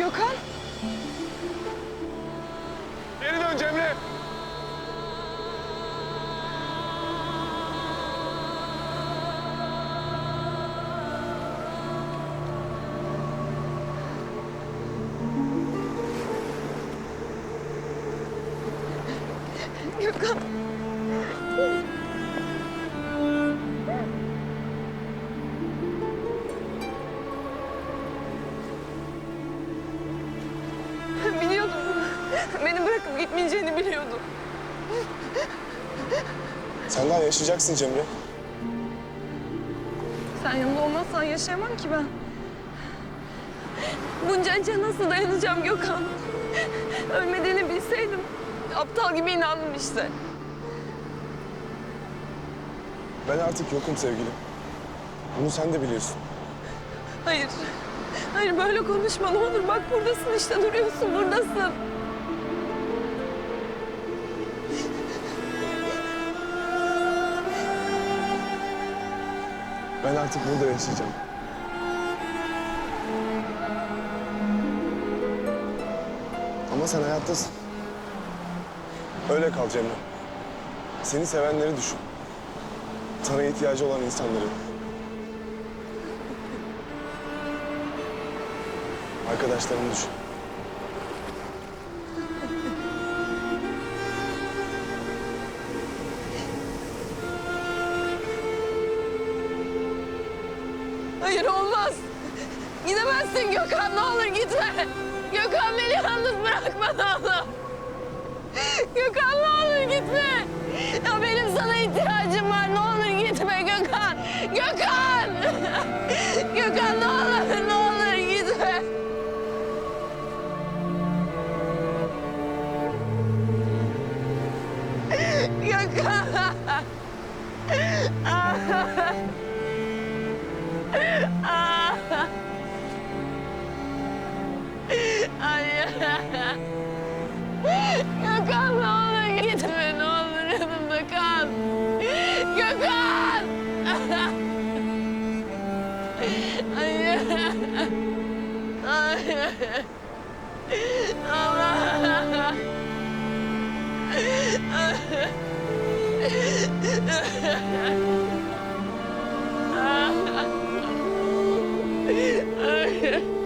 Gökhan. Geri dön Cemre. Gökhan. Bırakıp gitmeyeceğini biliyordum. Sen daha yaşayacaksın Cemre. Sen yanımda olmazsan yaşayamam ki ben. Bunca acıya nasıl dayanacağım Gökhan? Ölmediğini bilseydim aptal gibi inandım işte. Ben artık yokum sevgilim. Bunu sen de biliyorsun. Hayır. Hayır böyle konuşma ne olur. Bak buradasın işte duruyorsun buradasın. Ben artık burada yaşayacağım. Ama sen hayattasın. Öyle kal Cemre. Seni sevenleri düşün. Sana ihtiyacı olan insanları. Arkadaşlarını düşün. Hayır olmaz. Gidemezsin Gökhan ne olur gitme. Gökhan beni yalnız bırakma ne olur. Gökhan ne olur gitme. Ya benim sana ihtiyacım var ne olur gitme Gökhan. Gökhan. Gökhan ne olur ne olur gitme. Gökhan. Hayır. Gökhan ne olur gitme ne olur yanımda kal. Gökhan. Hayır. Hayır. Allah. Hayır.